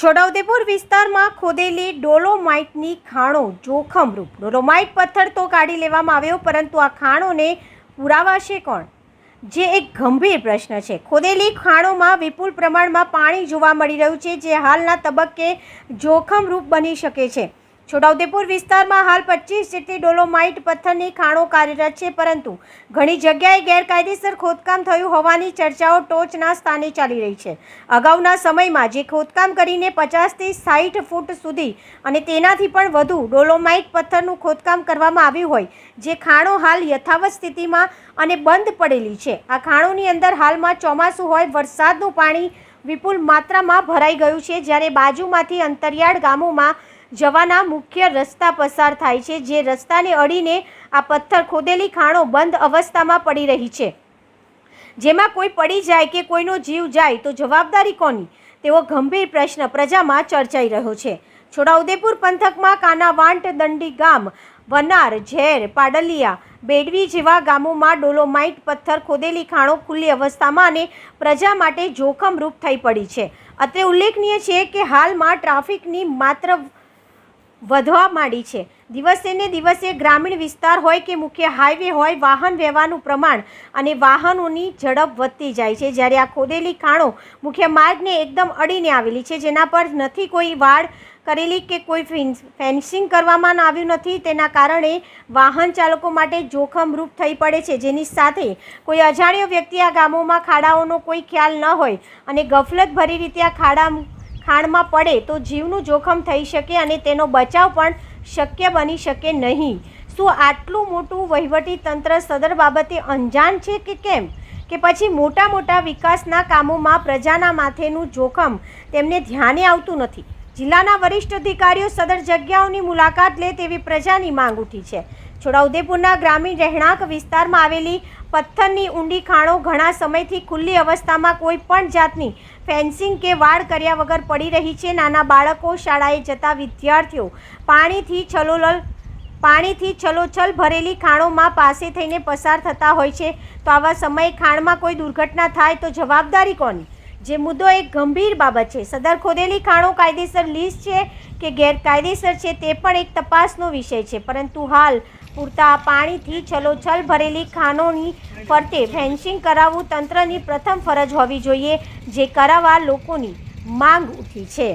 છોટાઉદેપુર વિસ્તારમાં ખોદેલી ડોલોમાઇટની ખાણો જોખમરૂપ. ડોલોમાઇટ પથ્થર તો કાઢી લેવામાં આવ્યો, પરંતુ આ ખાણોને પુરાવાશે કોણ? જે એક ગંભીર પ્રશ્ન છે. ખોદેલી ખાણોમાં વિપુલ પ્રમાણમાં પાણી જોવા મળી રહ્યું છે, જે હાલના તબક્કે જોખમરૂપ બની શકે છે. છોટાઉદેપુર વિસ્તારમાં હાલ પચીસ જેટલી ડોલોમાઇટ પથ્થરની ખાણો કાર્યરત છે, પરંતુ ઘણી જગ્યાએ ગેરકાયદેસર ખોદકામ થયું હોવાની ચર્ચાઓ ટોચના સ્થાને ચાલી રહી છે. અગાઉના સમયમાં જે ખોદકામ કરીને પચાસથી સાઠ ફૂટ સુધી અને તેનાથી પણ વધુ ડોલોમાઇટ પથ્થરનું ખોદકામ કરવામાં આવ્યું હોય, જે ખાણો હાલ યથાવત સ્થિતિમાં અને બંધ પડેલી છે. આ ખાણોની અંદર હાલમાં ચોમાસું હોય, વરસાદનું પાણી વિપુલ માત્રામાં ભરાઈ ગયું છે, જ્યારે બાજુમાંથી અંતરિયાળ ગામોમાં જવાના મુખ્ય રસ્તા પસાર થાય છે, જે રસ્તાને અડીને આ પથ્થર ખોદેલી ખાણો બંધ અવસ્થામાં પડી રહી છે. જેમાં કોઈ પડી જાય કે કોઈનો જીવ જાય તો જવાબદારી કોની? તેવો ગંભીર પ્રશ્ન પ્રજામાં ચર્ચાઈ રહ્યો છે. છોટાઉદેપુર પંથકમાં કાનાવાંટ દંડી ગામ, વનાર, ઝેર, પાડલિયા, બેડવી જેવા ગામોમાં ડોલોમાઇટ પથ્થર ખોદેલી ખાણો ખુલ્લી અવસ્થામાં અને પ્રજા માટે જોખમરૂપ થઈ પડી છે. અત્રે ઉલ્લેખનીય છે કે હાલમાં ટ્રાફિકની માત્ર વધવા માંડી છે. દિવસે ને દિવસે ગ્રામીણ વિસ્તાર હોય કે મુખ્ય હાઈવે હોય, વાહન વ્યવહારનું પ્રમાણ અને વાહનોની ઝડપ વધતી જાય છે. જ્યારે આ ખોદેલી ખાણો મુખ્ય માર્ગને એકદમ અડીને આવેલી છે, જેના પર નથી કોઈ વાડ કરેલી કે કોઈ ફિન્સ- ફેન્સિંગ કરવામાં આવ્યું નથી. તેના કારણે વાહન ચાલકો માટે જોખમરૂપ થઈ પડે છે. જેની સાથે કોઈ અજાણ્યો વ્યક્તિ આ ગામોમાં ખાડાઓનો કોઈ ખ્યાલ ન હોય અને ગફલતભરી રીતે આ ખાડા ખાણમાં પડે તો જીવનું જોખમ થઈ શકે અને તેનો બચાવ પણ શક્ય બની શકે નહીં. શું આટલું મોટું વહીવટી તંત્ર સદર બાબતે અંજાન છે કે કેમ? કે પછી મોટા મોટા વિકાસના કામોમાં પ્રજાના માથેનું જોખમ તેમને ધ્યાને આવતું નથી. જિલ્લાના વરિષ્ઠ અધિકારીઓ સદર જગ્યાઓની મુલાકાત લે તેવી પ્રજાની માંગ ઉઠી છે. છોટાઉદેપુરના ગ્રામીણ રહેણાંક વિસ્તારમાં આવેલી પથ્થરની ઊંડી ખાણો ઘણા સમયથી ખુલ્લી અવસ્થામાં કોઈ પણ જાતની ફેન્સિંગ કે વાડ કર્યા વગર પડી રહી છે. નાના બાળકો શાળાએ જતા વિદ્યાર્થીઓ પાણીથી છલોલલ, પાણીથી છલોછલ ભરેલી ખાણોમાં પાસે થઈને પસાર થતા હોય છે. તો આવા સમયે ખાણમાં કોઈ દુર્ઘટના થાય તો જવાબદારી કોની? જે મુદ્દો એક ગંભીર બાબત છે. સદર ખોદેલી ખાણો કાયદેસર લીઝ છે કે ગેરકાયદેસર છે તે પણ એક તપાસનો વિષય છે. પરંતુ હાલ પૂરતા પાણીથી છલોછલ ભરેલી ખાણોની ફરતે ફેન્સિંગ કરાવવું તંત્રની પ્રથમ ફરજ હોવી જોઈએ, જે કરાવવા લોકોની માંગ ઉઠી છે.